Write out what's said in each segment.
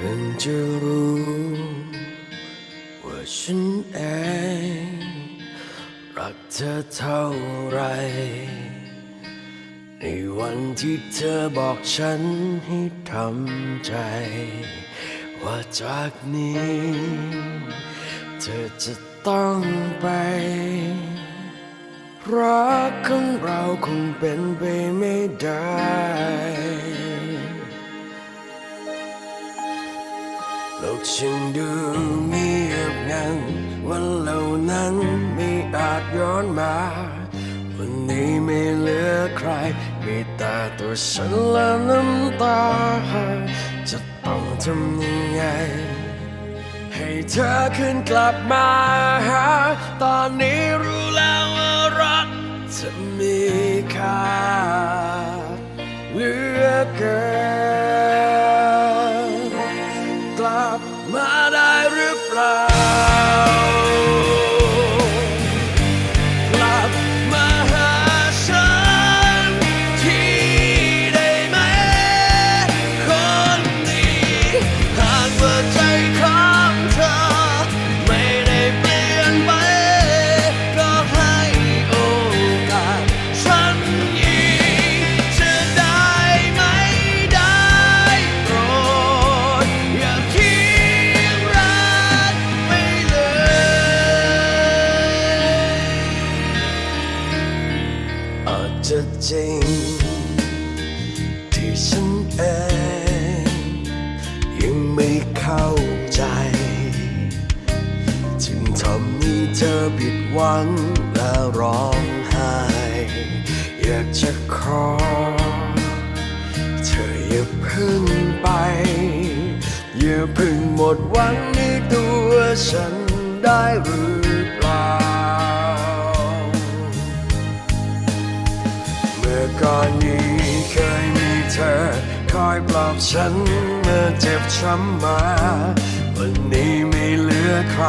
เพิ่งจะรู้ ว่าฉันเองรักเธอเท่าไร ในวันที่เธอบอกฉันให้ทำใจ ว่าจากนี้ เธอจะต้องไป รักของเราคงเป็นไปไม่ได้ โลกฉันดูเงียบงันวันเหล่านั้นไม่อาจย้อนมา วันนี้ไม่เหลือใคร มีแต่ตัวฉันและน้ำตา จะต้องทำยังไง ให้เธอขึ้นกลับมาหา ตอนนี้รู้แล้วว่ารักจะมีค่า มาได้หรือเปล่า จะจริง ที่ฉันเองยังไม่เข้าใจ จึงทำให้เธอผิดหวังและร้องไห้อยากจะขอ เธออย่าเพึ่งไป อย่าเพึ่งหมดหวังในตัวฉันได้หรือ ก่อนนี้เคยมีเธอ คอยปลอบฉันเมื่อเจ็บช้ำมา วันนี้ไม่เหลือใคร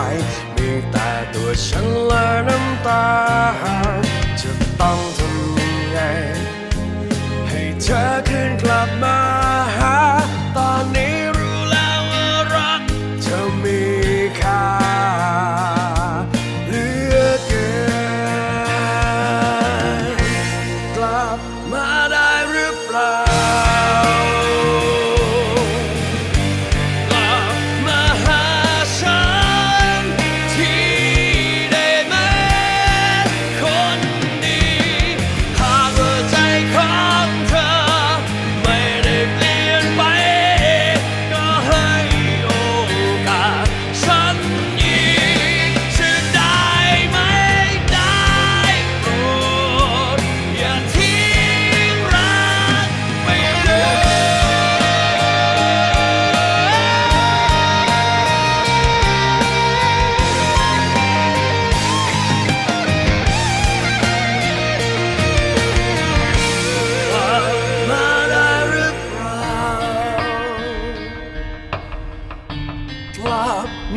มีแต่ตัวฉันและน้ำตาจะต้องทำยัง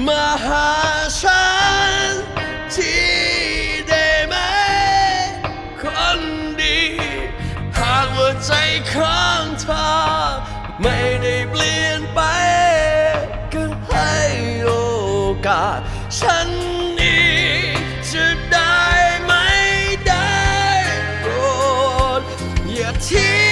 มาหาฉันทีได้ไหม คนดี หากว่าใจของเธอไม่ได้เปลี่ยนไป ก็ให้โอกาสฉันอีกจะได้ไหมได้โปรดอย่าทิ้